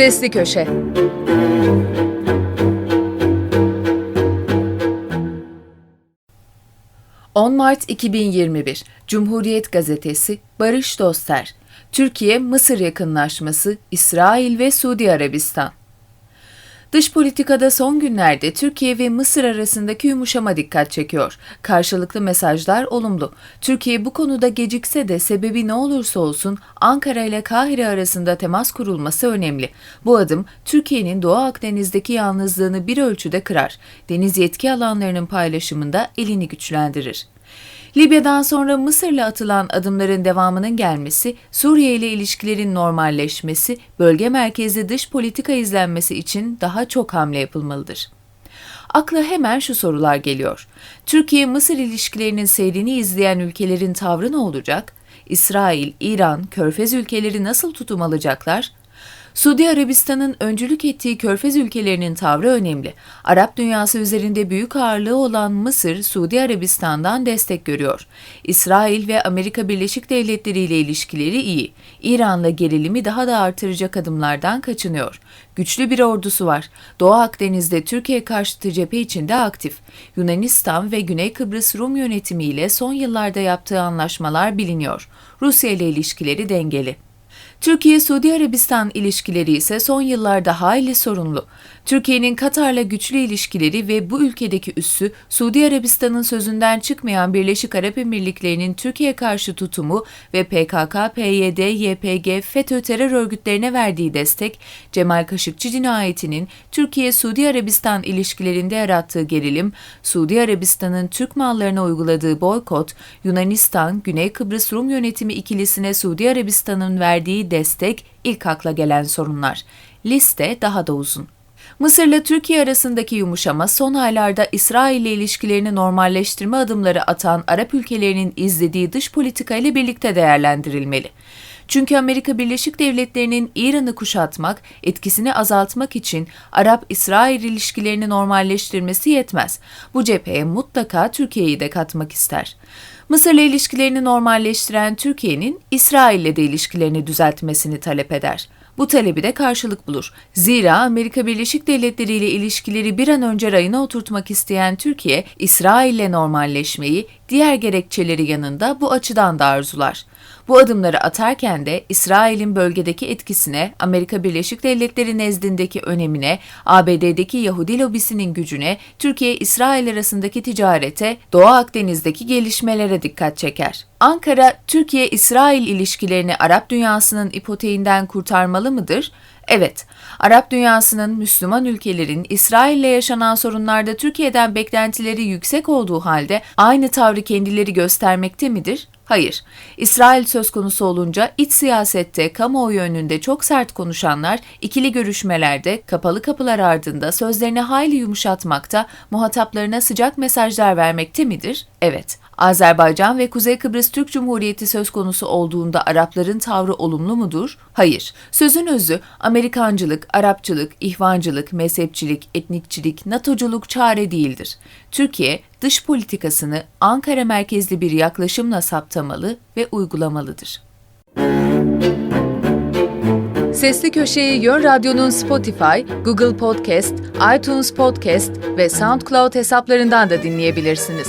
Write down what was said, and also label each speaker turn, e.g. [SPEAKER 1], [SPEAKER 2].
[SPEAKER 1] Sesli Köşe. ...10 Mart 2021 Cumhuriyet Gazetesi Barış Doster. Türkiye-Mısır yakınlaşması İsrail ve Suudi Arabistan Dış politikada son günlerde Türkiye ve Mısır arasındaki yumuşama dikkat çekiyor. Karşılıklı mesajlar olumlu. Türkiye bu konuda gecikse de sebebi ne olursa olsun Ankara ile Kahire arasında temas kurulması önemli. Bu adım Türkiye'nin Doğu Akdeniz'deki yalnızlığını bir ölçüde kırar. Deniz yetki alanlarının paylaşımında elini güçlendirir. Libya'dan sonra Mısır'la atılan adımların devamının gelmesi, Suriye ile ilişkilerin normalleşmesi, bölge merkezli dış politika izlenmesi için daha çok hamle yapılmalıdır. Akla hemen şu sorular geliyor. Türkiye-Mısır ilişkilerinin seyrini izleyen ülkelerin tavrı ne olacak? İsrail, İran, Körfez ülkeleri nasıl tutum alacaklar? Suudi Arabistan'ın öncülük ettiği körfez ülkelerinin tavrı önemli. Arap dünyası üzerinde büyük ağırlığı olan Mısır, Suudi Arabistan'dan destek görüyor. İsrail ve Amerika Birleşik Devletleri ile ilişkileri iyi. İran'la gerilimi daha da artıracak adımlardan kaçınıyor. Güçlü bir ordusu var. Doğu Akdeniz'de Türkiye karşıtı cephe içinde aktif. Yunanistan ve Güney Kıbrıs Rum yönetimi ile son yıllarda yaptığı anlaşmalar biliniyor. Rusya ile ilişkileri dengeli. Türkiye-Suudi Arabistan ilişkileri ise son yıllarda hayli sorunlu. Türkiye'nin Katar'la güçlü ilişkileri ve bu ülkedeki üssü Suudi Arabistan'ın sözünden çıkmayan Birleşik Arap Emirlikleri'nin Türkiye karşı tutumu ve PKK, PYD, YPG, FETÖ terör örgütlerine verdiği destek, Cemal Kaşıkçı cinayetinin Türkiye-Suudi Arabistan ilişkilerinde yarattığı gerilim, Suudi Arabistan'ın Türk mallarına uyguladığı boykot, Yunanistan, Güney Kıbrıs Rum yönetimi ikilisine Suudi Arabistan'ın verdiği destek ilk akla gelen sorunlar. Liste daha da uzun. Mısır'la Türkiye arasındaki yumuşama son aylarda İsrail ile ilişkilerini normalleştirme adımları atan Arap ülkelerinin izlediği dış politika ile birlikte değerlendirilmeli. Çünkü Amerika Birleşik Devletleri'nin İran'ı kuşatmak, etkisini azaltmak için Arap-İsrail ilişkilerini normalleştirmesi yetmez. Bu cepheye mutlaka Türkiye'yi de katmak ister. Mısır'la ilişkilerini normalleştiren Türkiye'nin İsrail'le de ilişkilerini düzeltmesini talep eder. Bu talebi de karşılık bulur. Zira Amerika Birleşik Devletleri ile ilişkileri bir an önce rayına oturtmak isteyen Türkiye, İsrail ile normalleşmeyi diğer gerekçeleri yanında bu açıdan da arzular. Bu adımları atarken de İsrail'in bölgedeki etkisine, Amerika Birleşik Devletleri nezdindeki önemine, ABD'deki Yahudi lobisinin gücüne, Türkiye-İsrail arasındaki ticarete, Doğu Akdeniz'deki gelişmelere dikkat çeker. Ankara, Türkiye-İsrail ilişkilerini Arap dünyasının ipoteğinden kurtarmalı mıdır? Evet, Arap dünyasının Müslüman ülkelerin İsrail ile yaşanan sorunlarda Türkiye'den beklentileri yüksek olduğu halde aynı tavrı kendileri göstermekte midir? Hayır. İsrail söz konusu olunca iç siyasette kamuoyu önünde çok sert konuşanlar ikili görüşmelerde kapalı kapılar ardında sözlerini hayli yumuşatmakta, muhataplarına sıcak mesajlar vermekte midir? Evet. Azerbaycan ve Kuzey Kıbrıs Türk Cumhuriyeti söz konusu olduğunda Arapların tavrı olumlu mudur? Hayır. Sözün özü Amerikancılık, Arapçılık, ihvancılık, mezhepçilik, etnikçilik, NATO'culuk çare değildir. Türkiye dış politikasını Ankara merkezli bir yaklaşımla saptamalı ve uygulamalıdır. Sesli Köşeyi Yön Radyo'nun Spotify, Google Podcast, iTunes Podcast ve SoundCloud hesaplarından da dinleyebilirsiniz.